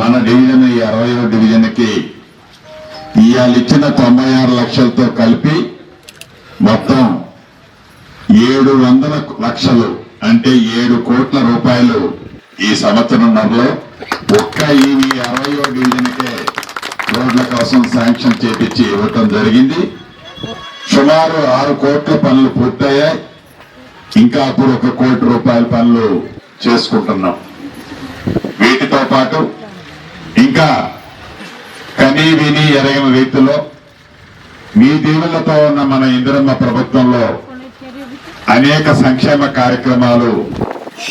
మన డివిజన్ ఈ అరవై డివిజన్కి ఇవాళ ఇచ్చిన తొంభై ఆరు లక్షలతో కలిపి మొత్తం ఏడు వందల లక్షలు అంటే ఏడు కోట్ల రూపాయలు ఈ సంవత్సరంలో ఒక్క ఈ అరవయో డివిజన్కే రోడ్ల కోసం శాంక్షన్ చేపించి ఇవ్వటం జరిగింది. సుమారు ఆరు కోట్ల పనులు పూర్తయ్యాయి. ఇంకా అప్పుడు ఒక కోటి రూపాయల పనులు చేసుకుంటున్నాం. వీటితో పాటు ఇంకా కనీ విని ఎరగని రీతిలో మీ దీవులతో ఉన్న మన ఇందిరమ్మ ప్రభుత్వంలో అనేక సంక్షేమ కార్యక్రమాలు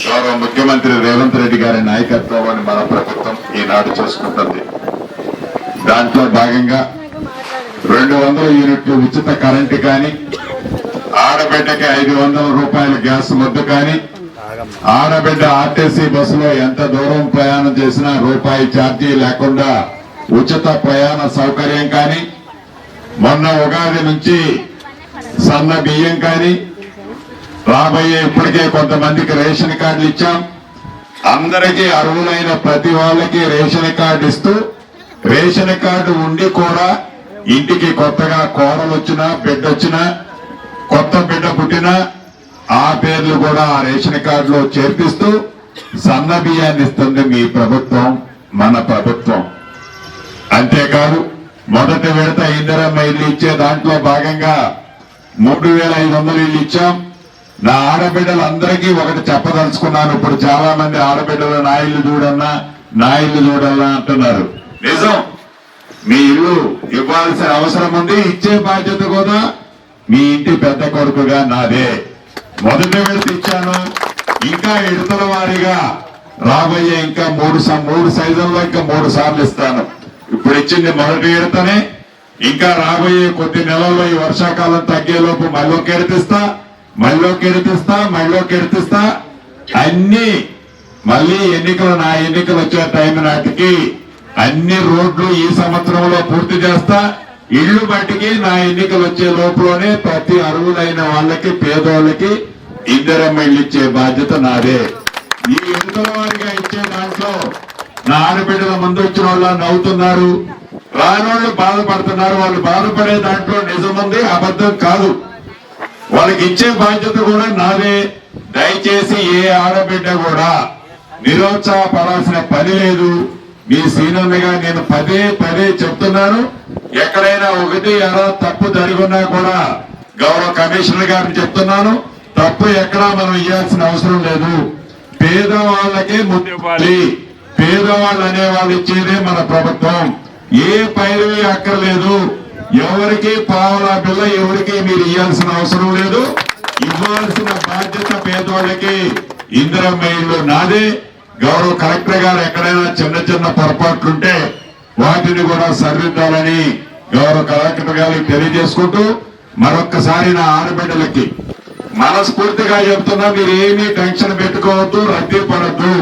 గౌరవ ముఖ్యమంత్రి రేవంత్ రెడ్డి గారి నాయకత్వంలోని మన ప్రభుత్వం ఈనాడు చేసుకుంటుంది. దాంట్లో భాగంగా రెండు వందల యూనిట్లు ఉచిత కరెంటు కానీ ఆడబిడ్డకి ఐదు వందల రూపాయల గ్యాస్ ముద్దు కానీ ఆడబిడ్డ ఆర్టీసీ బస్సులో ఎంత దూరం ప్రయాణం చేసినా రూపాయి ఛార్జీ లేకుండా ఉచిత ప్రయాణ సౌకర్యం కానీ మొన్న ఉగాది నుంచి సన్న బియ్యం కానీ రాబోయే ఇప్పటికే కొంతమందికి రేషన్ కార్డులు ఇచ్చాం. అందరికీ అర్హులైన ప్రతి వాళ్ళకి రేషన్ కార్డు ఇస్తూ రేషన్ కార్డు ఉండి కూడా ఇంటికి కొత్తగా కోడలు వచ్చినా బిడ్డ వచ్చినా కొత్త బిడ్డ పుట్టినా ఆ పేర్లు కూడా ఆ రేషన్ కార్డులో చేర్పిస్తూ సన్న బియ్యాన్ని ఇస్తుంది మీ ప్రభుత్వం మన ప్రభుత్వం. అంతేకాదు మొదటి విడత ఇందిరమ్మ ఇల్లు ఇచ్చే దాంట్లో భాగంగా మూడు వేల ఐదు వందలు ఇల్లు ఇచ్చాం. నా ఆడబిడ్డలందరికీ ఒకటి చెప్పదలుచుకున్నాను. ఇప్పుడు చాలా మంది ఆడబిడ్డలు నా ఇల్లు చూడన్నా నా ఇల్లు చూడన్నా అంటున్నారు. నిజం. మీ ఇల్లు ఇవ్వాల్సిన అవసరం ఉంది ఇచ్చే బాధ్యత కూడా మీ ఇంటి పెద్ద కొడుకుగా నాదే. మొదటి విడత ఇచ్చాను. ఇంకా విడతల వారీగా రాబోయే ఇంకా మూడు స- మూడు సైజుల్లో ఇంకా మూడు సార్లు ఇస్తాను. ఇప్పుడు ఇచ్చింది మొదటి విడతనే ఇంకా రాబోయే కొద్ది నెలల్లో ఈ వర్షాకాలం తగ్గేలోపు మళ్ళీ కెడతిస్తా మళ్ళీ కెడతిస్తా మళ్ళీ కెడతిస్తా అన్ని మళ్ళీ ఎన్నికలు నా ఎన్నికలు వచ్చే టైం నాటికి అన్ని రోడ్లు ఈ సంవత్సరంలో పూర్తి చేస్తా. ఇల్లు మట్టికి నా ఎన్నికలు వచ్చే లోపలనే ప్రతి అరువులైన వాళ్ళకి పేదోళ్ళకి ఇద్దరమ్మ ఇల్లు ఇచ్చే బాధ్యత నాదే. ఈ ఎన్నికల వారిగా ఇచ్చే దాంట్లో నా ఆడబిడ్డల ముందు వచ్చిన వాళ్ళు నవ్వుతున్నారు రానోళ్ళు బాధపడుతున్నారు వాళ్ళు బాధపడే దాంట్లో నిజముంది అబద్ధం కాదు. వాళ్ళకి ఇచ్చే బాధ్యత కూడా నాదే. దయచేసి ఏ ఆడబిడ్డ కూడా నిరుత్సాహపడాల్సిన పని లేదు. మీ సీనియర్గా నేను పదే పదే చెప్తున్నాను. ఎక్కడైనా ఒకటి ఎలా తప్పు జరిగినా కూడా గౌరవ కమిషనర్ గారిని చెప్తున్నాను తప్పు ఎక్కడా మనం ఇవ్వాల్సిన అవసరం లేదు. పేదవాళ్ళకే ముందు ఇవ్వాలి. పేదవాళ్ళు అనే వాళ్ళు ఇచ్చేదే మన ప్రభుత్వం. ఏ పైరవి అక్కర్లేదు. ఎవరికి పావుల పిల్ల ఎవరికి మీరు ఇవ్వాల్సిన అవసరం లేదు. ఇవ్వాల్సిన బాధ్యత పేదవాళ్ళకి ఇందిరమ్మ ఇల్లు నాదే. గౌరవ కలెక్టర్ గారు ఎక్కడైనా చిన్న చిన్న పొరపాట్లుంటే వాటిని కూడా సరిదిద్దాలని గౌరవ కలెక్టర్ గారికి తెలియజేసుకుంటూ మరొక్కసారి నా ఆడబిడ్డలకి మనస్ఫూర్తిగా చెప్తున్నా మీరు ఏమీ టెన్షన్ పెట్టుకోవద్దు రద్దీ పడద్దు.